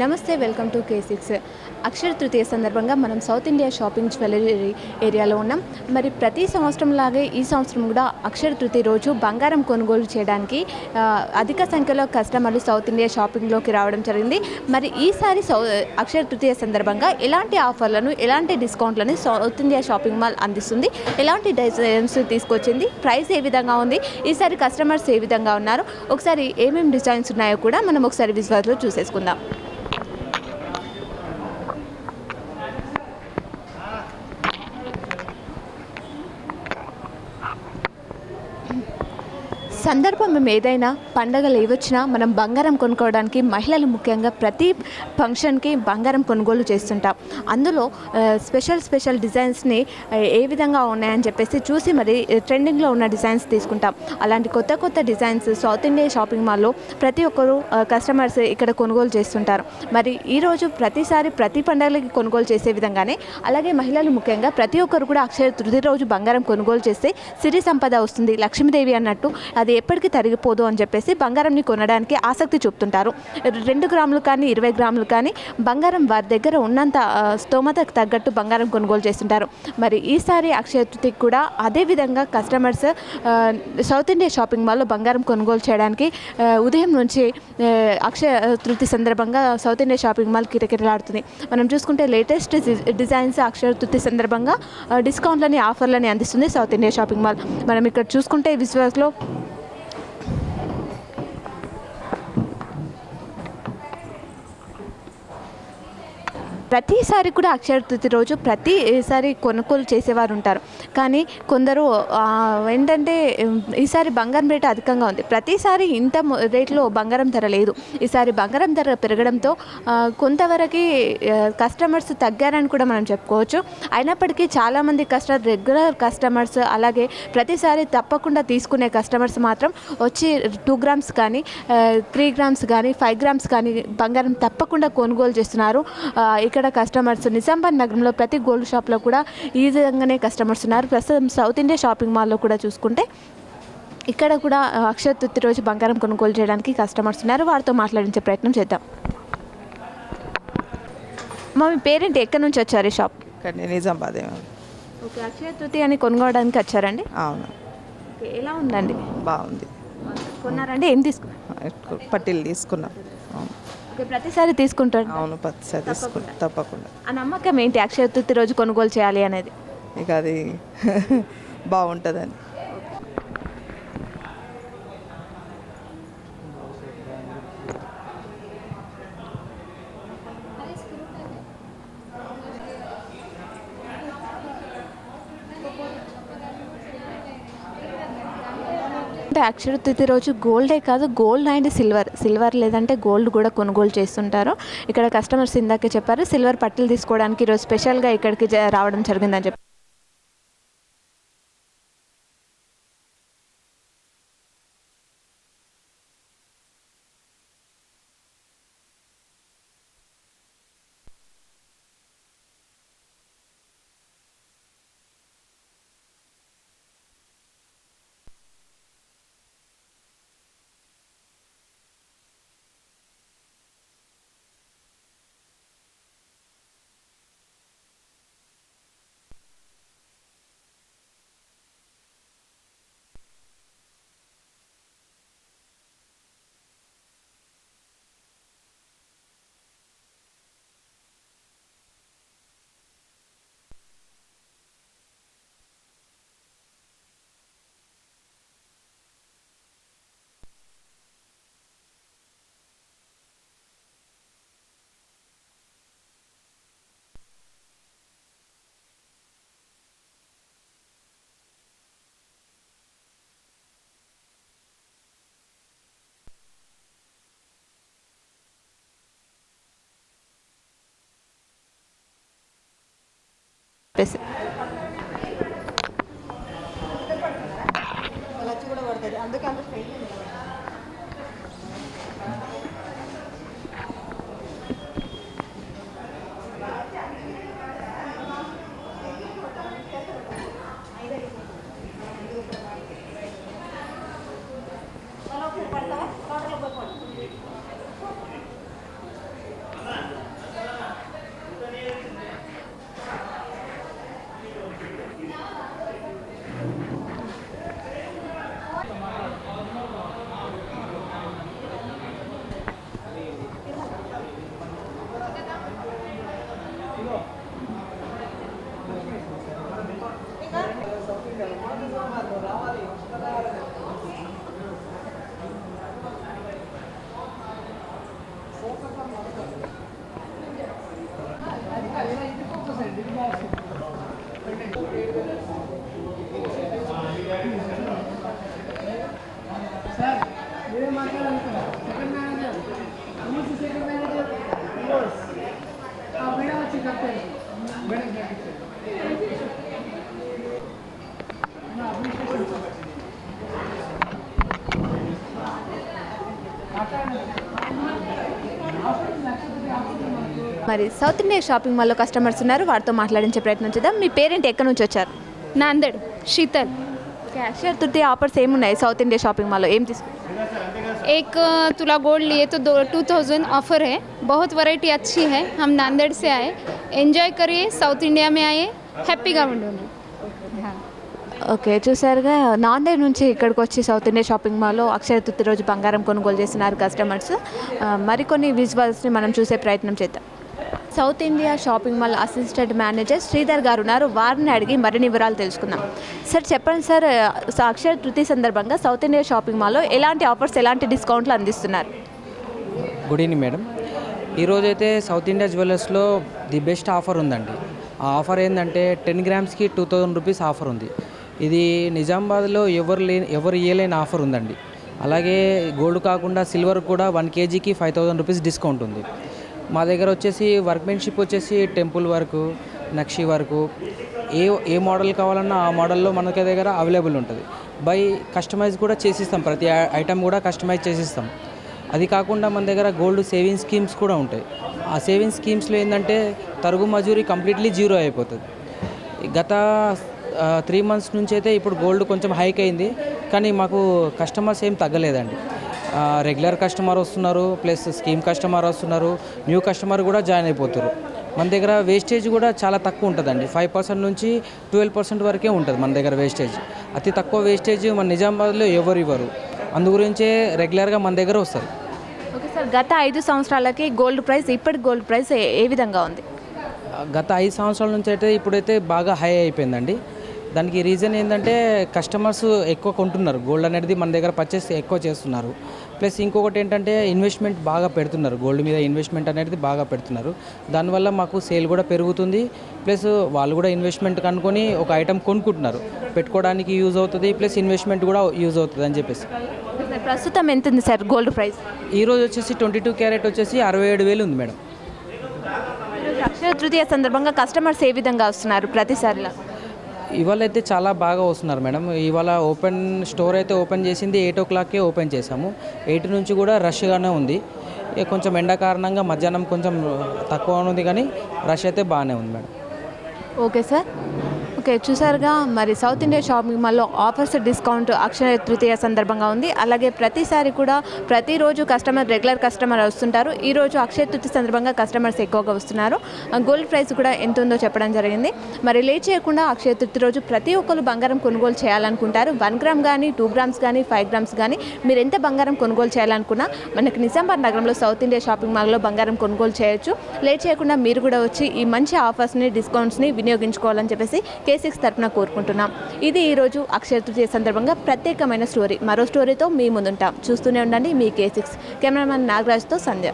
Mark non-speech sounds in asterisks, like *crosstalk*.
నమస్తే welcome to K six Akshaya Tritiya సందర్భంగా మనం సౌత్ ఇండియా షాపింగ్ జ్యువెలరీ ఏరియాలో ఉన్నాం. మరి ప్రతి సంవత్సరం లాగే ఈ సంవత్సరం కూడా అక్షర తృతీయ రోజు బంగారం కొనుగోలు చేయడానికి అధిక సంఖ్యలో కస్టమర్లు సౌత్ ఇండియా షాపింగ్లోకి రావడం జరిగింది. మరి ఈసారి సౌ అక్షర తృతీయ సందర్భంగా ఎలాంటి ఆఫర్లను ఎలాంటి డిస్కౌంట్లను సౌత్ ఇండియా షాపింగ్ మాల్ అందిస్తుంది? ఎలాంటి డిజైన్స్ తీసుకొచ్చింది? ప్రైస్ ఏ విధంగా ఉంది? ఈసారి కస్టమర్స్ ఏ విధంగా ఉన్నారు? ఒకసారి ఏమేమి డిజైన్స్ ఉన్నాయో కూడా మనం ఒకసారి విజువల్స్లో చూసేసుకుందాం. సందర్భం మేము ఏదైనా పండగలు ఏవచ్చినా మనం బంగారం కొనుక్కోవడానికి మహిళలు ముఖ్యంగా ప్రతి ఫంక్షన్కి బంగారం కొనుగోలు చేస్తుంటాం. అందులో స్పెషల్ స్పెషల్ డిజైన్స్ని ఏ విధంగా ఉన్నాయని చెప్పేసి చూసి మరి ట్రెండింగ్లో ఉన్న డిజైన్స్ తీసుకుంటాం. అలాంటి కొత్త కొత్త డిజైన్స్ సౌత్ ఇండియా షాపింగ్ మాల్లో ప్రతి ఒక్కరు కస్టమర్స్ ఇక్కడ కొనుగోలు చేస్తుంటారు. మరి ఈరోజు ప్రతిసారి ప్రతి పండగలకి కొనుగోలు చేసే విధంగానే అలాగే మహిళలు ముఖ్యంగా ప్రతి ఒక్కరు కూడా అక్షయ తృతీయ రోజు బంగారం కొనుగోలు చేస్తే సిరి సంపద వస్తుంది. లక్ష్మీదేవి అన్నట్టు అది ఎప్పటికీ తరిగిపోదు అని చెప్పేసి బంగారంని కొనడానికి ఆసక్తి చూపుతుంటారు. రెండు గ్రాములు కానీ ఇరవై గ్రాములు కానీ బంగారం వారి దగ్గర ఉన్నంత స్తోమతకు తగ్గట్టు బంగారం కొనుగోలు చేస్తుంటారు. మరి ఈసారి అక్షయ తృతీయకి కూడా అదే విధంగా కస్టమర్స్ సౌత్ ఇండియా షాపింగ్ మాల్లో బంగారం కొనుగోలు చేయడానికి ఉదయం నుంచి అక్షయ తృతి సందర్భంగా సౌత్ ఇండియా షాపింగ్ మాల్ కిటకిటలాడుతుంది. మనం చూసుకుంటే లేటెస్ట్ డిజైన్స్ అక్షయ తృతి సందర్భంగా డిస్కౌంట్లని ఆఫర్లని అందిస్తుంది సౌత్ ఇండియా షాపింగ్ మాల్ మనం ఇక్కడ చూసుకుంటే విశ్వాస్లో ప్రతిసారి కూడా అక్షయ తృతీయ రోజు ప్రతిసారి కొనుగోలు చేసేవారు ఉంటారు. కానీ కొందరు ఏంటంటే ఈసారి బంగారం రేటు అధికంగా ఉంది. ప్రతిసారి ఇంత రేట్లో బంగారం ధర లేదు. ఈసారి బంగారం ధర పెరగడంతో కొంతవరకు కస్టమర్స్ తగ్గారని కూడా మనం చెప్పుకోవచ్చు. అయినప్పటికీ చాలామంది కస్టమర్ రెగ్యులర్ కస్టమర్స్ అలాగే ప్రతిసారి తప్పకుండా తీసుకునే కస్టమర్స్ మాత్రం వచ్చి టూ గ్రామ్స్ కానీ త్రీ గ్రామ్స్ కానీ ఫైవ్ గ్రామ్స్ కానీ బంగారం తప్పకుండా కొనుగోలు చేస్తున్నారు. ఇక ఇక్కడ కస్టమర్స్ నిజామాబాద్ నగరంలో ప్రతి గోల్డ్ షాప్లో కూడా ఈ విధంగానే కస్టమర్స్ ఉన్నారు. ప్రస్తుతం సౌత్ ఇండియా షాపింగ్ మాల్లో కూడా చూసుకుంటే ఇక్కడ కూడా అక్షయ తృతీయ రోజు బంగారం కొనుగోలు చేయడానికి కస్టమర్స్ ఉన్నారు. వారితో మాట్లాడించే ప్రయత్నం చేద్దాం. మా మీ పేరెంట్? ఎక్కడి నుంచి వచ్చారు ఈ షాప్ నిజామాబాద్. ఓకే అక్షయ తృతీయ అని కొనుక్కోవడానికి వచ్చారండి? అవును. ఓకే ఎలా ఉందండి? బాగుంది. కొన్నారండి? ఏం తీసుకున్నారు పట్టీలు తీసుకున్నాం. ప్రతిసారి తీసుకుంటారు అవును పత్తిసారి తీసుకున్నాం తప్పకుండా. ఆ నమ్మకం ఏంటి? అక్షయ తృతీయ రోజు కొనుగోలు చేయాలి అనేది. ఇక అది *laughs* బాగుంటుందని. అంటే అక్షర తృతీయ రోజు గోల్డే కాదు గోల్డ్ అండ్ సిల్వర్ సిల్వర్ లేదంటే గోల్డ్ కూడా కొనుగోలు చేస్తుంటారు. ఇక్కడ కస్టమర్స్ ఇందాకే చెప్పారు సిల్వర్ పట్టలు తీసుకోవడానికి ఈరోజు స్పెషల్గా ఇక్కడికి రావడం జరిగిందని చెప్పి చెప్పేసి. అందుకే మరి సౌత్ ఇండియా షాపింగ్ మాల్లో కస్టమర్స్ ఉన్నారు. వారితో మాట్లాడించే ప్రయత్నం చేద్దాం. మీ పేరెంట్ ఎక్కడి నుంచి వచ్చారు? నాందేడ్ శీతల్. క్యాషియర్ తుర్తి ఆఫర్స్ ఏమున్నాయి సౌత్ ఇండియా షాపింగ్ మాల్లో? ఏం తీసుకుంటారు एक अ, तुला गोल्ड लिए तो दो टू थाउजेंड ऑफर है बहुत वैरायटी अच्छी है हम नांदेड़ से आए एंजॉय करिए साउथ इंडिया में आए हैप्पी का विंडो में हाँ ఓకే చూసారుగా నాందేడ్ నుంచి ఇక్కడికి వచ్చి సౌత్ ఇండియా షాపింగ్ మాల్లో అక్షయ తృతీయ రోజు బంగారం కొనుగోలు చేస్తున్నారు కస్టమర్స్ ఆ, మరికొన్ని విజువల్స్ని మనం చూసే ప్రయత్నం చేద్దాం South India Shopping Mall assistant manager Sridhar గారు ఉన్నారు. వారిని అడిగి మరిన్ని వివరాలు తెలుసుకుందాం. సార్ చెప్పండి సార్ అక్షర అక్షయ తృతీయ సందర్భంగా సౌత్ ఇండియా షాపింగ్ మాల్లో ఎలాంటి ఆఫర్స్ ఎలాంటి డిస్కౌంట్లు అందిస్తున్నారు? గుడ్ ఈవినింగ్ మేడం ఈరోజు అయితే సౌత్ ఇండియా జ్యువెలర్స్లో ది బెస్ట్ ఆఫర్ ఉందండి. ఆ ఆఫర్ ఏంటంటే టెన్ గ్రామ్స్కి టూ థౌజండ్ రూపీస్ ఆఫర్ ఉంది. ఇది నిజామాబాద్లో ఎవరు లేని ఎవరు ఇయ్యలేని ఆఫర్ ఉందండి. అలాగే గోల్డ్ కాకుండా సిల్వర్ కూడా వన్ కేజీకి ఫైవ్ థౌజండ్ రూపీస్ డిస్కౌంట్ ఉంది. మా దగ్గర వచ్చేసి వర్క్మెన్షిప్ వచ్చేసి టెంపుల్ వర్క్ నక్షి వర్క్ ఏ ఏ మోడల్ కావాలన్నా ఆ మోడల్లో మనకి దగ్గర అవైలబుల్ ఉంటుంది. బై కస్టమైజ్ కూడా చేసిస్తాం ప్రతి ఐటమ్ కూడా కస్టమైజ్ చేసిస్తాం. అది కాకుండా మన దగ్గర గోల్డ్ సేవింగ్ స్కీమ్స్ కూడా ఉంటాయి. ఆ సేవింగ్ స్కీమ్స్లో ఏంటంటే తరుగు మజూరీ కంప్లీట్లీ జీరో అయిపోతుంది. గత త్రీ మంత్స్ నుంచి అయితే ఇప్పుడు గోల్డ్ కొంచెం హైక్ అయింది. కానీ మాకు కస్టమర్స్ ఏం తగ్గలేదండి. రెగ్యులర్ కస్టమర్ వస్తున్నారు ప్లస్ స్కీమ్ కస్టమర్ వస్తున్నారు న్యూ కస్టమర్ కూడా జాయిన్ అయిపోతారు మన దగ్గర వేస్టేజ్ కూడా చాలా తక్కువ ఉంటుందండి. ఫైవ్ పర్సెంట్ నుంచి ట్వెల్వ్ పర్సెంట్ వరకే ఉంటుంది మన దగ్గర వేస్టేజ్ అతి తక్కువ వేస్టేజ్ మన నిజామాబాద్లో ఎవరు ఇవ్వరు. అందు గురించే రెగ్యులర్గా మన దగ్గర వస్తారు. ఓకే సార్ గత ఐదు సంవత్సరాలకి గోల్డ్ ప్రైస్ ఇప్పటి గోల్డ్ ప్రైస్ ఏ- ఏ విధంగా ఉంది? గత ఐదు సంవత్సరాల నుంచి అయితే ఇప్పుడైతే బాగా హై అయిపోయిందండి. దానికి రీజన్ ఏంటంటే కస్టమర్స్ ఎక్కువ కొంటున్నారు. గోల్డ్ అనేది మన దగ్గర పర్చేస్ ఎక్కువ చేస్తున్నారు. ప్లస్ ఇంకొకటి ఏంటంటే ఇన్వెస్ట్మెంట్ బాగా పెడుతున్నారు. గోల్డ్ మీద ఇన్వెస్ట్మెంట్ అనేది బాగా పెడుతున్నారు. దానివల్ల మాకు సేల్ కూడా పెరుగుతుంది. ప్లస్ వాళ్ళు కూడా ఇన్వెస్ట్మెంట్ కనుక్కొని ఒక ఐటెం కొనుక్కుంటున్నారు. పెట్టుకోవడానికి యూజ్ అవుతుంది. ప్లస్ ఇన్వెస్ట్మెంట్ కూడా యూజ్ అవుతుంది అని చెప్పేసి. ప్రస్తుతం ఎంత ఉంది సార్ గోల్డ్ ప్రైస్ ఈరోజు వచ్చేసి ట్వంటీ టూ క్యారెట్ వచ్చేసి అరవై ఏడు వేలు ఉంది మేడం. అక్షయ తృతీయ సందర్భంగా కస్టమర్స్ ఏ విధంగా వస్తున్నారు ప్రతిసారిలా? ఇవాళ అయితే చాలా బాగా వస్తున్నారు మేడం. ఇవాళ ఓపెన్ స్టోర్ అయితే ఓపెన్ చేసింది ఎయిట్ ఓ క్లాక్కే ఓపెన్ చేసాము ఎయిట్ నుంచి కూడా రష్గానే ఉంది. కొంచెం ఎండ కారణంగా మధ్యాహ్నం కొంచెం తక్కువ ఉంది కానీ రష్ అయితే బాగానే ఉంది మేడం. Okay sir. ఓకే చూసారుగా మరి సౌత్ ఇండియా షాపింగ్ మాల్లో ఆఫర్స్ డిస్కౌంట్ అక్షయ తృతీయ సందర్భంగా ఉంది. అలాగే ప్రతిసారి కూడా ప్రతిరోజు కస్టమర్ రెగ్యులర్ కస్టమర్ వస్తుంటారు. ఈరోజు అక్షయ తృతీయ సందర్భంగా కస్టమర్స్ ఎక్కువగా వస్తున్నారు. గోల్డ్ ప్రైస్ కూడా ఎంత ఉందో చెప్పడం జరిగింది. మరి లేట్ చేయకుండా అక్షయ తృతీయ రోజు ప్రతి ఒక్కరు బంగారం కొనుగోలు చేయాలనుకుంటారు. వన్ గ్రామ్ కానీ టూ గ్రామ్స్ కానీ ఫైవ్ గ్రామ్స్ కానీ మీరు ఎంత బంగారం కొనుగోలు చేయాలనుకున్నా మనకి నిజామాబాద్ నగరంలో సౌత్ ఇండియా షాపింగ్ మాల్లో బంగారం కొనుగోలు చేయొచ్చు. లేట్ చేయకుండా మీరు కూడా వచ్చి ఈ మంచి ఆఫర్స్ని డిస్కౌంట్స్ని వినియోగించుకోవాలని చెప్పేసి కే సిక్స్ తరఫున కోరుకుంటున్నాం. ఇది ఈరోజు అక్షయ తృతీయ సందర్భంగా ప్రత్యేకమైన స్టోరీ. మరో స్టోరీతో మీ ముందుంటాం. చూస్తూనే ఉండండి మీ కే సిక్స్ కెమెరామెన్ నాగరాజ్తో సంధ్య.